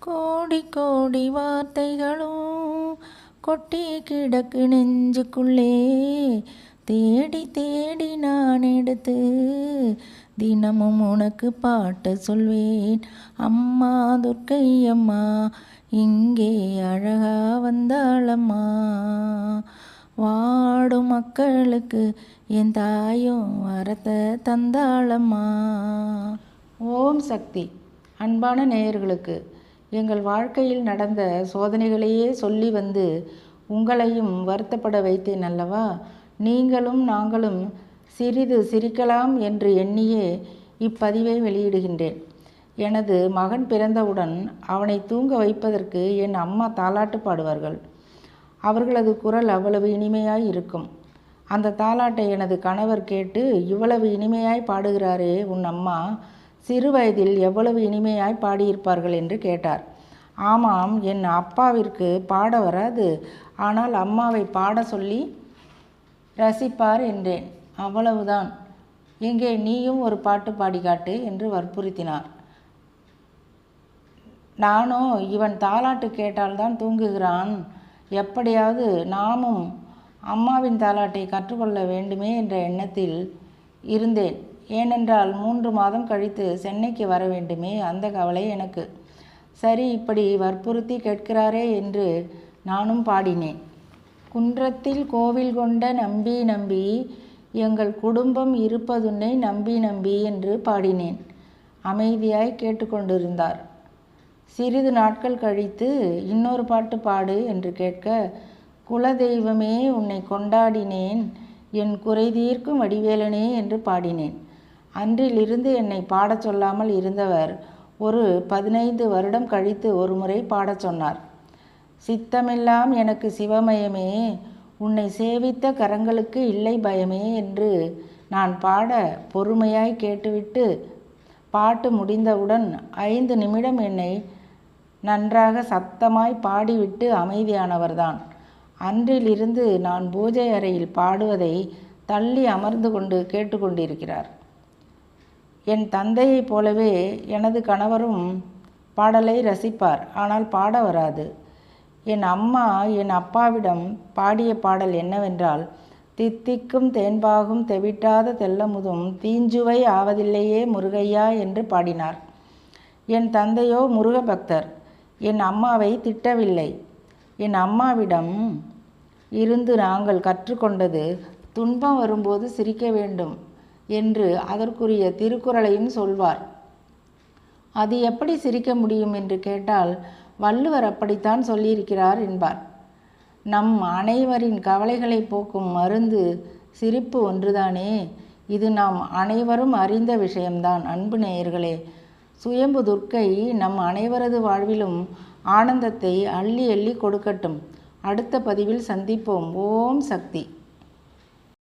கோடி கோடி வார்த்தைகளும் கொட்டி கிடக்கு நெஞ்சுக்குள்ளே. தேடி தேடி நான் எடுத்து தினமும் உனக்கு பாட்டு சொல்வேன். அம்மா துர்க்கை அம்மா இங்கே அழகா வந்தாளம்மா. வாடும் மக்களுக்கு என் தாயும் வரத்தை தந்தாளம்மா. ஓம் சக்தி. அன்பான நேயர்களுக்கு எங்கள் வாழ்க்கையில் நடந்த சோதனைகளையே சொல்லி வந்து உங்களையும் வருத்தப்பட வைத்தேன் அல்லவா? நீங்களும் நாங்களும் சிறிது சிரிக்கலாம் என்று எண்ணியே இப்பதிவை வெளியிடுகின்றேன். எனது மகன் பிறந்தவுடன் அவனை தூங்க வைப்பதற்கு என் அம்மா தாலாட்டு பாடுவார்கள். அவர்களது குரல் அவ்வளவு இனிமையாய் இருக்கும். அந்த தாலாட்டை எனது கணவர் கேட்டு இவ்வளவு இனிமையாய் பாடுகிறாரே உன் அம்மா சிறுவயதில் எவ்வளவு இனிமையாய் பாடியிருப்பார்கள் என்று கேட்டார். ஆமாம் என் அப்பாவிற்கு பாட வராது. ஆனால் அம்மாவை பாட சொல்லி ரசிப்பார் என்றேன். அவ்வளவுதான். எங்கே நீயும் ஒரு பாட்டு பாடி காட்டு என்று வற்புறுத்தினார். நானோ இவன் தாலாட்டு கேட்டால்தான் தூங்குகிறான். எப்படியாவது நாமும் அம்மாவின் தாலாட்டை கற்றுக்கொள்ள வேண்டுமே என்ற எண்ணத்தில் இருந்தேன். ஏனென்றால் மூன்று மாதம் கழித்து சென்னைக்கு வர வேண்டுமே அந்த கவலை எனக்கு. சரி இப்படி வற்புறுத்தி கேட்கிறாரே என்று நானும் பாடினேன். குன்றத்தில் கோவில் கொண்ட நம்பி நம்பி எங்கள் குடும்பம் இருப்பதுன்னை நம்பி நம்பி என்று பாடினேன். அமைதியாய் கேட்டுக்கொண்டிருந்தார் சிறிது நாட்கள் கழித்து இன்னொரு பாட்டு பாடு என்று கேட்க குலதெய்வமே உன்னை கொண்டாடினேன் என் குறை தீர்க்கும் வடிவேலனே என்று பாடினேன். அன்றிலிருந்து என்னை பாடச் சொல்லாமல் இருந்தவர் ஒரு பதினைந்து வருடம் கழித்து ஒரு முறை பாடச் சொன்னார். சித்தமெல்லாம் எனக்கு சிவமயமே உன்னை சேவித்த கரங்களுக்கு இல்லை பயமே என்று நான் பாட பொறுமையாய் கேட்டுவிட்டு பாட்டு முடிந்தவுடன் ஐந்து நிமிடம் என்னை நன்றாக சத்தமாய் பாடிவிட்டு அமைதியானவர்தான். அன்றிலிருந்து நான் பூஜை அறையில் பாடுவதை தள்ளி அமர்ந்து கொண்டு கேட்டுக்கொண்டிருக்கிறார். என் தந்தையைப் போலவே எனது கணவரும் பாடலை ரசிப்பார் ஆனால் பாட வராது. என் அம்மா என் அப்பாவிடம் பாடிய பாடல் என்னவென்றால் தித்திக்கும் தேன்பாகும் தெவிட்டாத தெல்லமுதும் தீஞ்சுவை ஆவதில்லையே முருகையா என்று பாடினார். என் தந்தையோ முருக பக்தர் என் அம்மாவை திட்டவில்லை. என் அம்மாவிடம் இருந்து நாங்கள் கற்றுக்கொண்டது துன்பம் வரும்போது சிரிக்க வேண்டும். என்று அதற்குரிய திருக்குறளையும் சொல்வார். அது எப்படி சிரிக்க முடியும் என்று கேட்டால் வள்ளுவர் அப்படித்தான் சொல்லியிருக்கிறார் என்பார். நம் அனைவரின் கவலைகளை போக்கும் மருந்து சிரிப்பு ஒன்றுதானே? இது நாம் அனைவரும் அறிந்த விஷயம்தான். அன்பு நேயர்களே சுயம்பு துர்க்கை நம் அனைவரது வாழ்விலும் ஆனந்தத்தை அள்ளி அள்ளி கொடுக்கட்டும். அடுத்த பதிவில் சந்திப்போம். ஓம் சக்தி.